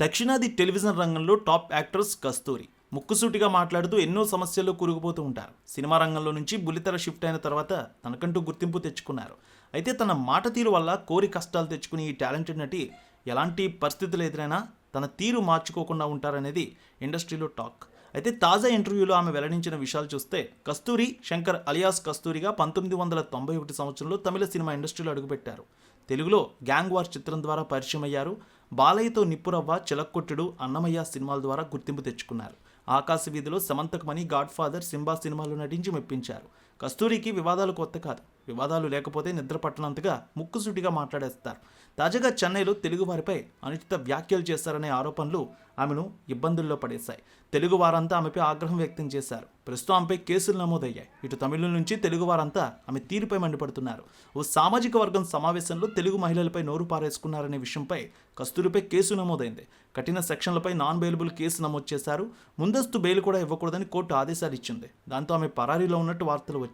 దక్షిణాది టెలివిజన్ రంగంలో top actors కస్తూరి. ముక్కుసూటిగా మాట్లాడుతూ ఎన్నో సమస్యల్లో కూరుకుపోతూ ఉంటారు. సినిమా రంగంలో నుంచి బుల్లితెర షిఫ్ట్ అయిన తర్వాత తనకంటూ గుర్తింపు తెచ్చుకున్నారు. అయితే తన మాట తీరు వల్ల కోరి కష్టాలు తెచ్చుకుని ఈ టాలెంటెడ్ నటి ఎలాంటి పరిస్థితులు ఎదురైనా తన తీరు మార్చుకోకుండా ఉంటారనేది ఇండస్ట్రీలో టాక్. అయితే తాజా ఇంటర్వ్యూలో ఆమె వెల్లడించిన విషయాలు చూస్తే కస్తూరి శంకర్ అలియాస్ కస్తూరిగా పంతొమ్మిది వందల తొంభై ఒకటి సంవత్సరంలో తమిళ సినిమా ఇండస్ట్రీలో అడుగుపెట్టారు. తెలుగులో గ్యాంగ్ వార్ చిత్రం ద్వారా పరిచయం అయ్యారు బాలయ్యతో నిప్పురవ్వ చిలక్కొట్టుడు అన్నమయ్య సినిమాల ద్వారా గుర్తింపు తెచ్చుకున్నారు. ఆకాశ వీధిలో సమంతకమణి గాడ్ ఫాదర్ సింబా సినిమాలో నటించి మెప్పించారు. కస్తూరికి వివాదాలు కొత్త కాదు. వివాదాలు లేకపోతే నిద్ర పట్టనంతగా ముక్కుసూటిగా మాట్లాడేస్తారు. తాజాగా చెన్నైలో తెలుగు వారిపై అనుచిత వ్యాఖ్యలు చేశారనే ఆరోపణలు ఆమెను ఇబ్బందుల్లో పడేశాయి. తెలుగు వారంతా ఆమెపై ఆగ్రహం వ్యక్తం చేశారు. ప్రస్తుతం ఆమెపై కేసులు నమోదయ్యాయి. ఇటు తమిళ నుంచి తెలుగు వారంతా ఆమె తీరుపై మండిపడుతున్నారు. ఓ సామాజిక వర్గం సమావేశంలో తెలుగు మహిళలపై నోరు పారేసుకున్నారనే విషయంపై కస్తూరిపై కేసు నమోదైంది. కఠిన సెక్షన్లపై నాన్ బెయిలబుల్ కేసు నమోదు చేశారు. ముందస్తు బెయిల్ కూడా ఇవ్వకూడదని కోర్టు ఆదేశాలు ఇచ్చింది. దాంతో ఆమె పరారీలో ఉన్నట్టు వార్తలు వచ్చాయి.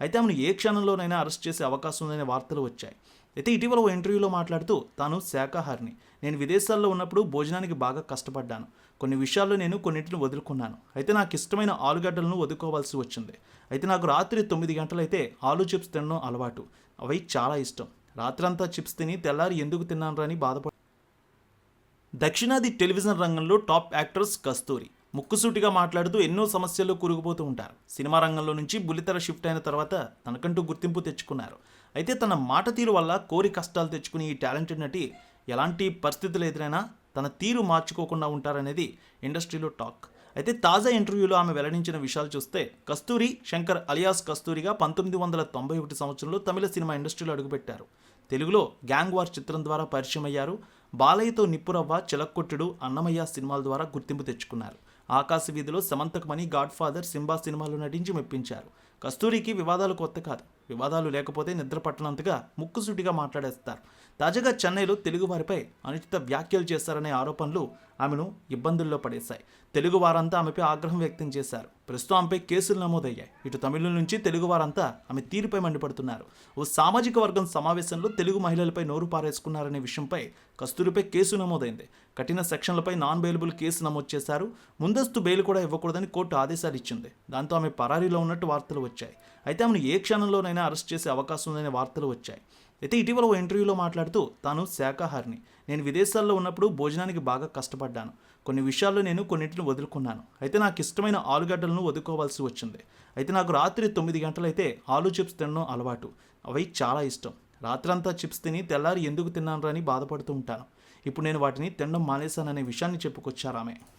అయితే ఆమెను ఏ క్షణంలోనైనా అరెస్ట్ చేసే అవకాశం ఉందనే వార్తలు వచ్చాయి. అయితే ఇటీవల ఓ ఇంటర్వ్యూలో మాట్లాడుతూ తాను శాకాహారిని. నేను విదేశాల్లో ఉన్నప్పుడు భోజనానికి బాగా కష్టపడ్డాను. కొన్ని విషయాల్లో నేను కొన్నింటిని వదులుకున్నాను. అయితే నాకు ఇష్టమైన ఆలుగడ్డలను వదులుకోవాల్సి వచ్చింది. అయితే నాకు రాత్రి తొమ్మిది గంటలైతే ఆలు చిప్స్ తినడం అలవాటు. అవి చాలా ఇష్టం. రాత్రంతా చిప్స్ తిని తెల్లారి ఎందుకు తిన్నాను అని బాధపడ దక్షిణాది టెలివిజన్ రంగంలో టాప్ యాక్టర్స్ కస్తూరి. ముక్కుసూటిగా మాట్లాడుతూ ఎన్నో సమస్యల్లో కూరుకుపోతూ ఉంటారు. సినిమా రంగంలో నుంచి బుల్లితెర షిఫ్ట్ అయిన తర్వాత తనకంటూ గుర్తింపు తెచ్చుకున్నారు. అయితే తన మాట తీరు వల్ల కోరి కష్టాలు తెచ్చుకుని ఈ టాలెంటెడ్ నటి ఎలాంటి పరిస్థితులు ఎదురైనా తన తీరు మార్చుకోకుండా ఉంటారనేది ఇండస్ట్రీలో టాక్. అయితే తాజా ఇంటర్వ్యూలో ఆమె వెల్లడించిన విషయాలు చూస్తే కస్తూరి శంకర్ అలియాస్ కస్తూరిగా పంతొమ్మిది వందల తొంభై ఒకటి సంవత్సరంలో తమిళ సినిమా ఇండస్ట్రీలో అడుగుపెట్టారు. తెలుగులో గ్యాంగ్ వార్ చిత్రం ద్వారా పరిచయం అయ్యారు బాలయ్యతో నిప్పురవ్వ చిలక్కొట్టుడు అన్నమయ్య సినిమాల ద్వారా గుర్తింపు తెచ్చుకున్నారు. ఆకాశ వీధిలో సమంతకమణి గాడ్ ఫాదర్ సింబా సినిమాలో నటించి మెప్పించారు. కస్తూరికి వివాదాలు కొత్త కాదు. వివాదాలు లేకపోతే నిద్ర పట్టనంతగా ముక్కుసూటిగా మాట్లాడేస్తారు. తాజాగా చెన్నైలో తెలుగు వారిపై అనుచిత వ్యాఖ్యలు చేశారనే ఆరోపణలు ఆమెను ఇబ్బందుల్లో పడేశాయి. తెలుగు వారంతా ఆమెపై ఆగ్రహం వ్యక్తం చేశారు. ప్రస్తుతం ఆమెపై కేసులు నమోదయ్యాయి. ఇటు తమిళ నుంచి తెలుగు వారంతా ఆమె తీరుపై మండిపడుతున్నారు. ఓ సామాజిక వర్గం సమావేశంలో తెలుగు మహిళలపై నోరు పారేసుకున్నారనే విషయంపై కస్తూరిపై కేసు నమోదైంది. కఠిన సెక్షన్లపై నాన్ బెయిలబుల్ కేసు నమోదు చేశారు. ముందస్తు బెయిల్ కూడా ఇవ్వకూడదని కోర్టు ఆదేశాలు ఇచ్చింది. దాంతో ఆమె పరారీలో ఉన్నట్టు వార్తలు వచ్చాయి. అయితే ఆమెను ఏ క్షణంలోనైనా అరెస్ట్ చేసే అవకాశం ఉందనే వార్తలు వచ్చాయి. అయితే ఇటీవల ఓ ఇంటర్వ్యూలో మాట్లాడుతూ తాను శాకాహారిని. నేను విదేశాల్లో ఉన్నప్పుడు భోజనానికి బాగా కష్టపడ్డాను. కొన్ని విషయాల్లో నేను కొన్నింటిని వదులుకున్నాను. అయితే నాకు ఇష్టమైన ఆలుగడ్డలను వదులుకోవాల్సి వచ్చింది. అయితే నాకు రాత్రి తొమ్మిది గంటలైతే ఆలు చిప్స్ తినడం అలవాటు. అవి చాలా ఇష్టం. రాత్రంతా చిప్స్ తిని తెల్లారి ఎందుకు తిన్నాను అని బాధపడుతూ ఉంటాను. ఇప్పుడు నేను వాటిని తినడం మానేశాననే విషయాన్ని చెప్పుకొచ్చారు ఆమె